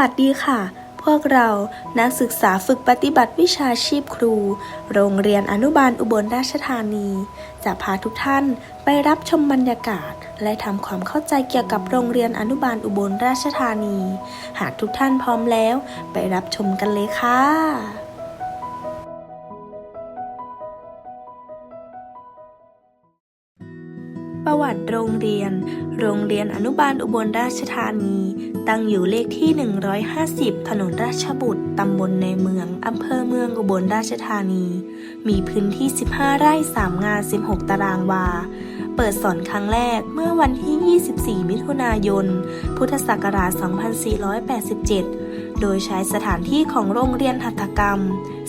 วัสดีค่ะ พวกเรานักศึกษาฝึกปฏิบัติวิชาชีพครู โรงเรียนอนุบาลอุบลราชธานี จะพาทุกท่านไปรับชมบรรยากาศ และทำความเข้าใจเกี่ยวกับโรงเรียนอนุบาลอุบลราชธานี หากทุกท่านพร้อมแล้วไปรับชมกันเลยค่ะประวัติโรงเรียน โรงเรียนอนุบาลอุบลราชธานี ตั้งอยู่เลขที่ 150 ถนนราชบุตร ตำบลในเมือง อำเภอเมืองอุบลราชธานี มีพื้นที่ 15 ไร่ 3 งาน 16 ตารางวา เปิดสอนครั้งแรกเมื่อวันที่ 24 มิถุนายน พุทธศักราช 2487 โดยใช้สถานที่ของโรงเรียนหัตถกรรม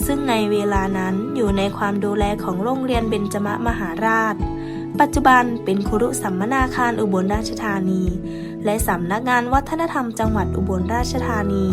ซึ่งในเวลานั้นอยู่ในความดูแลของโรงเรียนเบญจมมหาราช ปัจจุบันเป็นครุสัมมนาคารอุบลราชธานี และสำนักงานวัฒนธรรมจังหวัดอุบลราชธานี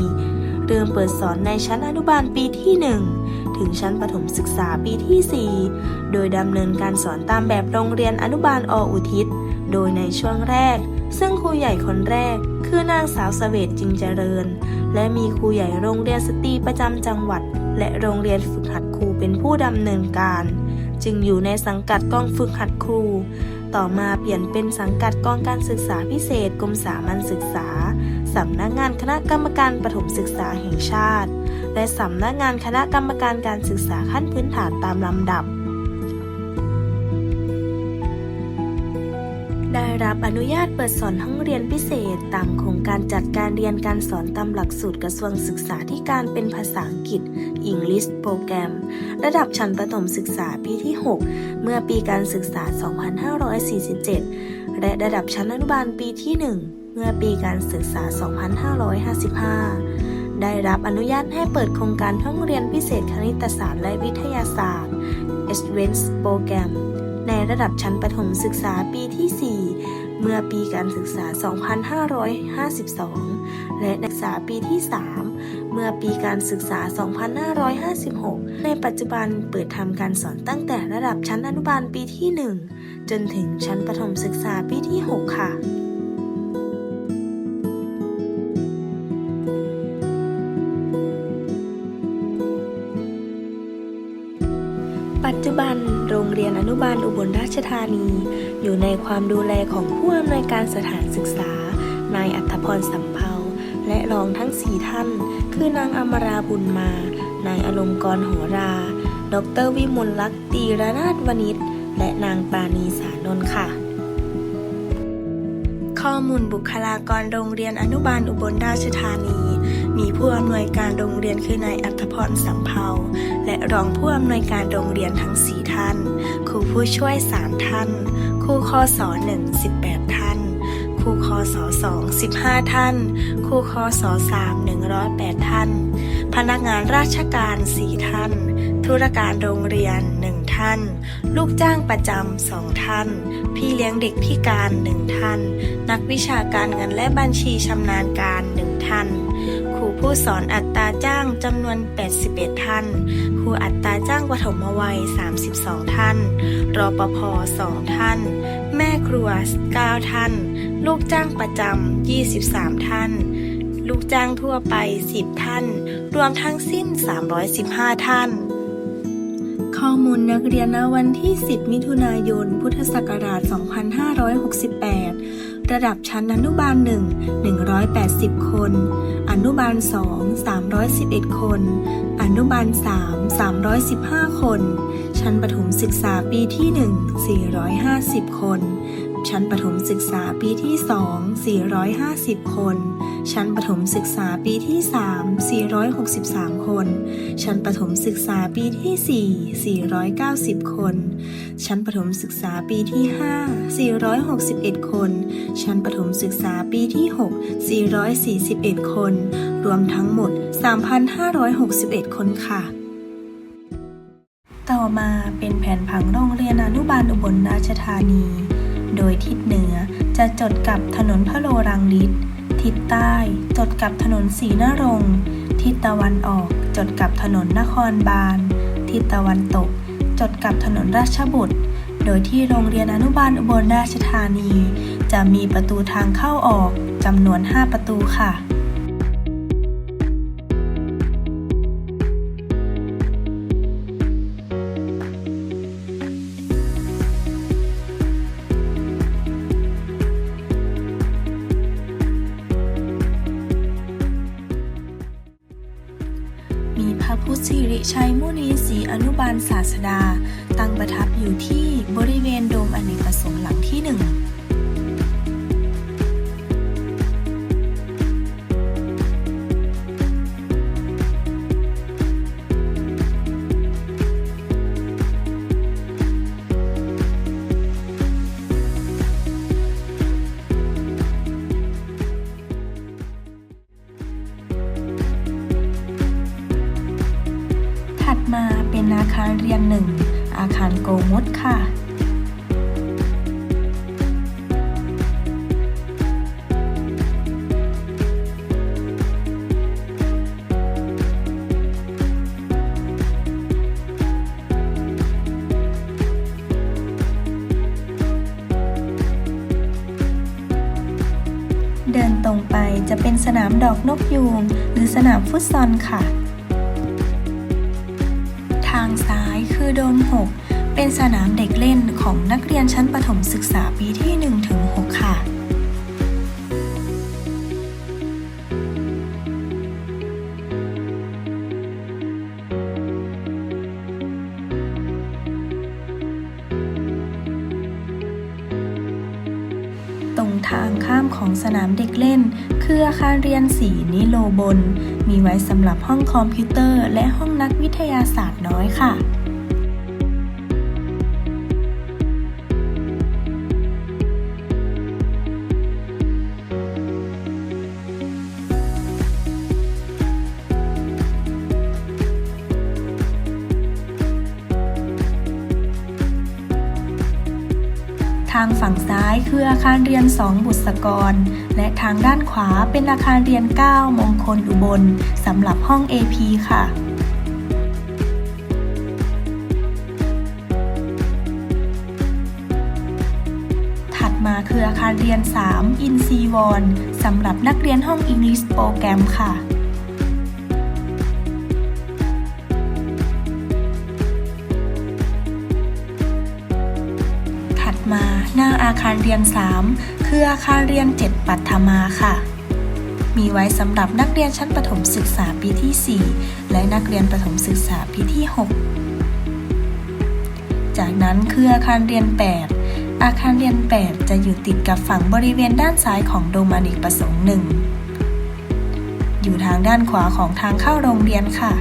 เริ่มเปิดสอนในชั้นอนุบาลปีที่ 1 ถึงชั้นประถมศึกษาปีที่ 4 โดยดำเนินการสอนตามแบบโรงเรียนอนุบาลออุทิศ โดยในช่วงแรก ซึ่งครูใหญ่คนแรก คือนางสาวเสวตจิงเจริญ และมีครูใหญ่โรงเรียนสตรีประจำจังหวัด และโรงเรียนฝึกหัดครูเป็นผู้ดำเนินการ จึงอยู่ในสังกัดกองฝึกหัดครู ต่อมาเปลี่ยนเป็นสังกัดกองการศึกษาพิเศษกรมสามัญศึกษา สำนักงานคณะกรรมการประถมศึกษาแห่งชาติ และสำนักงานคณะกรรมการการศึกษาขั้นพื้นฐานตามลำดับ ได้รับอนุญาตเปิดสอนห้องเรียนพิเศษตามโครงการจัดการเรียนการสอนตามหลักสูตรกระทรวงศึกษาธิการเป็นภาษาอังกฤษ English Program ระดับชั้นประถมศึกษาปีที่ 6 เมื่อปีการศึกษา 2547 และระดับชั้นอนุบาลปีที่ 1 เมื่อปีการศึกษา 2555 ได้รับอนุญาตให้เปิดโครงการห้องเรียนพิเศษคณิตศาสตร์และวิทยาศาสตร์ Advanced Program ในระดับชั้นประถมศึกษาปีที่ 4 เมื่อปีการศึกษา 2552 และนักศึกษาปีที่ 3 เมื่อปีการศึกษา 2556 ในปัจจุบันเปิดทำการสอนตั้งแต่ระดับชั้นอนุบาลปีที่ 1 จนถึงชั้นประถมศึกษาปีที่ 6 ค่ะปัจจุบันโรงเรียนอนุบาลอุบลราชธานี อยู่ในความดูแลของผู้อำนวยการสถานศึกษา นายอัธพรสัมภา และรองทั้งสี่ท่าน คือนางอมราบุญมา นายอลงกรณ์โหรา ดรวิมลลักษ์ตีรนาถวณิชและนางปาณีสานนท์ค่ะ ข้อมูลบุคลากรโรงเรียนอนุบาลอุบลราชธานี มีผู้อำนวยการโรงเรียนคือนายอัธพรสัมภาและรองผู้อำนวยการโรงเรียนทั้ง 4 ท่าน ครูผู้ช่วย 3 ท่าน ครูคอสอ1 18ท่าน สอ2 15 ท่าน ครูคอสอ3 108 ท่าน พนักงานราชการ 4 ท่าน ธุรการโรงเรียน 1 ท่าน ลูกจ้างประจำ 2 ท่าน พี่เลี้ยงเด็กพิการ 1 ท่าน นักวิชาการเงินและบัญชีชำนาญการ 1 ท่านครูผู้สอนอัตราจ้างจำนวน 81 ท่าน ครูอัตราจ้างปฐมวัย 32 ท่าน รปภ 2 ท่าน แม่ครัว 9 ท่าน ลูกจ้างประจำ 23 ท่าน ลูกจ้างทั่วไป 10 ท่าน รวมทั้งสิ้น 315 ท่าน ข้อมูลนักเรียนณวันที่ 10 มิถุนายน พุทธศักราช 2568ระดับชั้นอนุบาล 1 180 คน อนุบาล 2 311 คน อนุบาล 3 315 คน ชั้นประถมศึกษาปีที่ 1 450 คน ชั้นประถมศึกษาปีที่ 2 450 คน ชั้นประถมศึกษาปีที่ 3 463 คน ชั้นประถมศึกษาปีที่ 4 490 คน ชั้นประถมศึกษาปีที่ 5 461 คน ชั้นประถมศึกษาปีที่ 6 441 คน รวมทั้งหมด 3,561 คนค่ะต่อมาเป็นแผนผังโรงเรียนอนุบาลอุบลราชธานี โดยทิศเหนือจะจดกับถนนพระโลรังลิตทิศใต้จดกับถนนศรีนรงทิศตะวันออกจดกับถนนนครบาล ทิศตะวันตก จดกับถนนราชบุตร โดยที่โรงเรียนอนุบาลอุบลราชธานี จะมีประตูทางเข้าออกจำนวน 5 ประตูค่ะ สิริชัยมุนีศรีอนุบาลศาสดา ตั้งประทับอยู่ที่บริเวณโดมอเนกประสงค์หลังที่หนึ่ง สนามดอกนกยูงหรือสนามฟุตซอลค่ะ ทางซ้ายคือโดม 6 เป็นสนามเด็กเล่นของนักเรียนชั้นประถมศึกษาปีที่1 ของสนามเด็กเล่น คืออาคารเรียนสีนิโลบน มีไว้สำหรับห้องคอมพิวเตอร์ และห้องนักวิทยาศาสตร์น้อยค่ะ คืออาคารเรียน 2 บุษกร และทางด้านขวาเป็นอาคารเรียน 9 มงคลอุบลสำหรับห้อง AP ค่ะถัดมาคืออาคารเรียน 3 อินซีวอนสำหรับนักเรียนห้อง English โปรแกรมค่ะ หน้าอาคารเรียน 3 คืออาคารเรียน 7 ปัทมาค่ะ มีไว้สำหรับนักเรียนชั้นประถมศึกษาปีที่ 4 และนักเรียนประถมศึกษาปีที่ 6 จากนั้นคืออาคารเรียน 8 อาคารเรียน 8 จะอยู่ติดกับฝั่งบริเวณด้านซ้ายของโดมอเนกประสงค์หนึ่งอยู่ทางด้านขวาของทางเข้าโรงเรียนค่ะ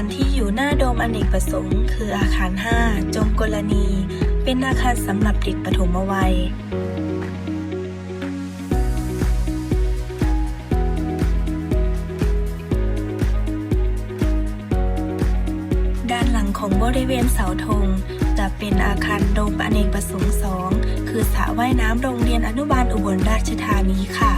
ารที่อยู่หน้าโดมอเนกประสงค์ คืออาคาร 5 จงกลนีเป็นอาคารสำหรับเด็กปฐมวัยด้านหลังของบริเวณเสาธง จะเป็นอาคารโดมอเนกประสงค์ 2 คือสระว่ายน้ำโรงเรียนอนุบาลอุบลราชธานีค่ะ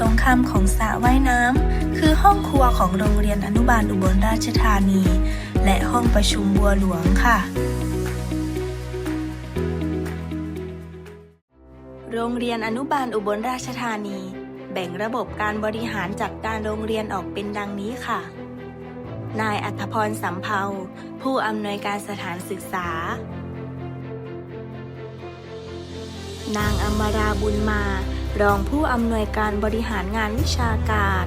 ตรงข้ามของสระว่ายน้ำคือห้องครัวของโรงเรียนอนุบาลอุบลราชธานี และห้องประชุมบัวหลวงค่ะ โรงเรียนอนุบาลอุบลราชธานี แบ่งระบบการบริหารจัดการโรงเรียนออกเป็นดังนี้ค่ะ นายอัธพรสำเภาผู้อำนวยการสถานศึกษา นางอมราบุญมา รองผู้อำนวยการบริหารงานวิชาการ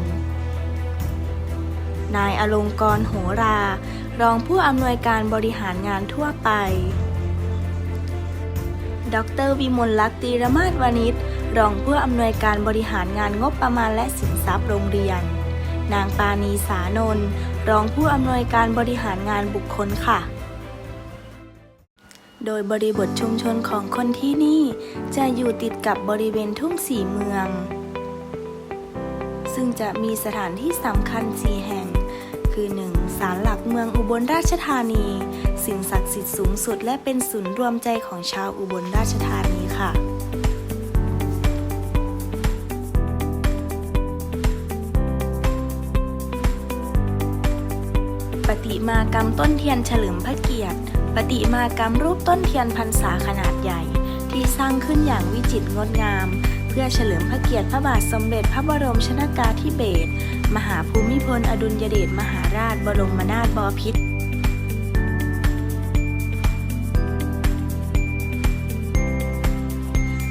นายอลงกรณ์โหรา รองผู้อำนวยการบริหารงานทั่วไป ดรวิมลลักษณ์ตีรมาศวานิชรองผู้อำนวยการบริหารงานงบประมาณและสินทรัพย์โรงเรียน นางปานีสานนท์รองผู้อำนวยการบริหารงานบุคคลค่ะ โดยบริบทชุมชนของคนที่นี่จะอยู่ติดกับบริเวณทุ่งสีเมือง ซึ่งจะมีสถานที่สำคัญสี่แห่ง คือ 1. ศาลหลักเมืองอุบลราชธานี สิ่งศักดิ์สิทธิ์สูงสุดและเป็นศูนย์รวมใจของชาวอุบลราชธานีค่ะ ปฏิมากรรมต้นเทียนเฉลิมพระเกียรติ ปฏิมากรรมรูปต้นเทียนพรรษาขนาดใหญ่ ที่สร้างขึ้นอย่างวิจิตรงดงามเพื่อพื่อเฉลิมพระเกียรติพระบาทสมเด็จพระบรมชนากาธิเบศรมหาภูมิพลอดุลยเดชมหาราชบรมนาถบพิตร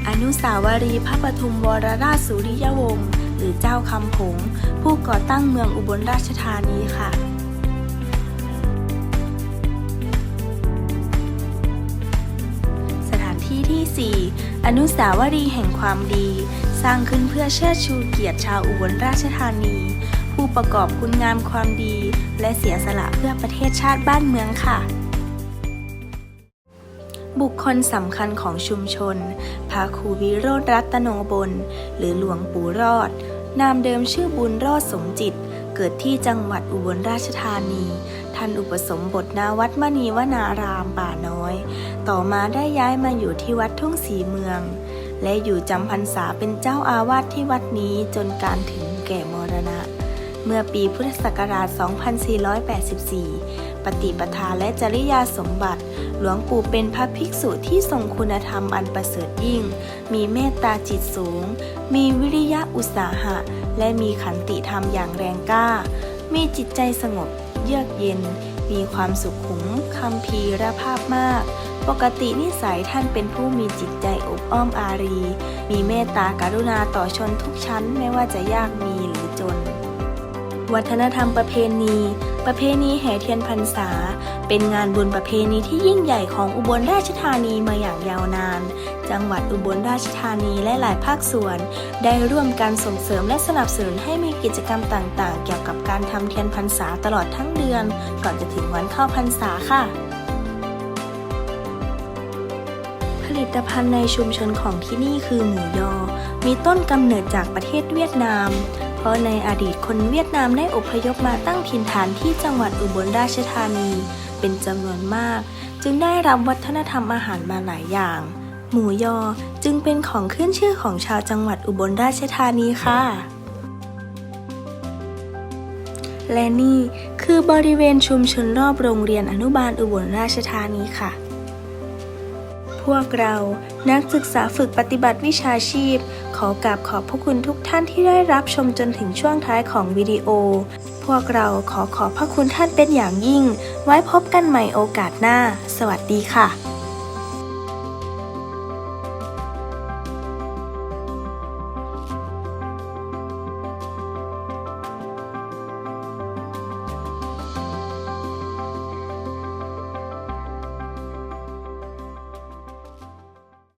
อนุสาวรีย์พระปทุมวรราชสุริยวงศ์หรือเจ้าคำผง ผู้ก่อตั้งเมืองอุบลราชธานีค่ะ ที่ 4 อนุสาวรีย์แห่งความดี สร้างขึ้นเพื่อเชิดชูเกียรติชาวอุบลราชธานี ผู้ประกอบคุณงามความดี และเสียสละเพื่อประเทศชาติบ้านเมืองค่ะ บุคคลสำคัญของชุมชน พระครูวิโรธรัตโนบล หรือหลวงปู่รอด นามเดิมชื่อบุญรอดสมจิต เกิดที่จังหวัดอุบลราชธานี ท่านอุปสมบทนาวัดมณีวนารามป่าน้อย ต่อมาได้ย้ายมาอยู่ที่วัดทุ่งสีเมือง และอยู่จำพรรษาเป็นเจ้าอาวาสที่วัดนี้จนการถึงแก่มรณะ เมื่อปีพุทธศักราช 2484 ปฏิปทาและจริยาสมบัติ หลวงปู่เป็นพระภิกษุที่ทรงคุณธรรมอันประเสริฐยิ่ง มีเมตตาจิตสูง มีวิริยะอุตสาหะ และมีขันติธรรมอย่างแรงกล้า มีจิตใจสงบ เยือกเย็น มีความสุขขุมคำพีรภาพมาก ปกตินิสัยท่านเป็นผู้มีจิตใจอบอ้อมอารี มีเมตตากรุณาต่อชนทุกชั้นไม่ว่าจะยากมีหรือจน วัฒนธรรมประเพณี ประเพณีแห่เทียนพรรษา เป็นงานบุญประเพณีที่ยิ่งใหญ่ของอุบลราชธานีมาอย่างยาวนาน จังหวัดอุบลราชธานีและหลายภาคส่วน ได้ร่วมกันส่งเสริมและสนับสนุนให้มีกิจกรรมต่างๆ เกี่ยวกับการทำเทียนพรรษาตลอดทั้งเดือน ก่อนจะถึงวันเข้าพรรษาค่ะผลิตภัณฑ์ในชุมชนของที่นี่คือหมูยอ มีต้นกำเนิดจากประเทศเวียดนาม เพราะในอดีตคนเวียดนามได้อพยพมาตั้งถิ่นฐานที่จังหวัดอุบลราชธานี เป็นจำนวนมาก จึงได้รับวัฒนธรรมอาหารมาหลายอย่าง หมูยอจึงเป็นของขึ้นชื่อของชาวจังหวัดอุบลราชธานีค่ะ และนี่คือบริเวณชุมชนรอบโรงเรียนอนุบาลอุบลราชธานีค่ะ พวกเรานักศึกษาฝึกปฏิบัติวิชาชีพ ขอกราบขอบพระคุณทุกท่านที่ได้รับชมจนถึงช่วงท้ายของวิดีโอ พวกเราขอขอบพระคุณท่านเป็นอย่างยิ่ง ไว้พบกันใหม่โอกาสหน้า สวัสดีค่ะ